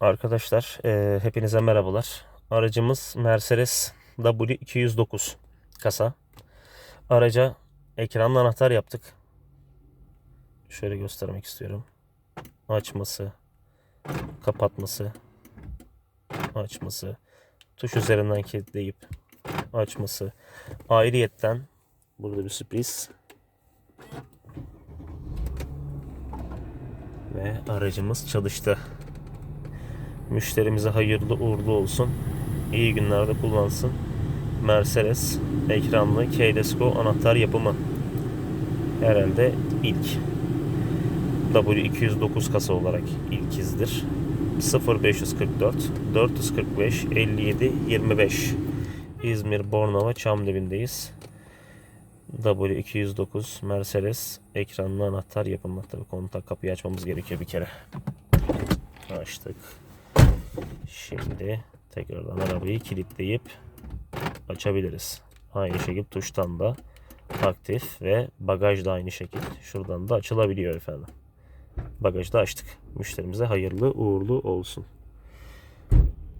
Arkadaşlar e, hepinize merhabalar. Aracımız Mercedes W209 kasa. Araca ekranlı anahtar yaptık. Şöyle göstermek istiyorum. Açması, kapatması, açması, tuş üzerinden kilitleyip açması. Ayrıyetten burada bir sürpriz. Ve aracımız çalıştı. Müşterimize hayırlı uğurlu olsun. İyi günlerde kullansın. Mercedes ekranlı Keylesco anahtar yapımı. Herhalde ilk. W209 kasa olarak ilkizdir. 0544 445 57 25 İzmir Bornova Çamlıbin'deyiz. W209 Mercedes ekranlı anahtar yapımı. Tabii kontak kapıyı açmamız gerekiyor bir kere. Açtık. Şimdi tekrardan arabayı kilitleyip açabiliriz. Aynı şekilde tuştan da aktif ve bagaj da aynı şekilde. Şuradan da açılabiliyor efendim. Bagajı da açtık. Müşterimize hayırlı uğurlu olsun.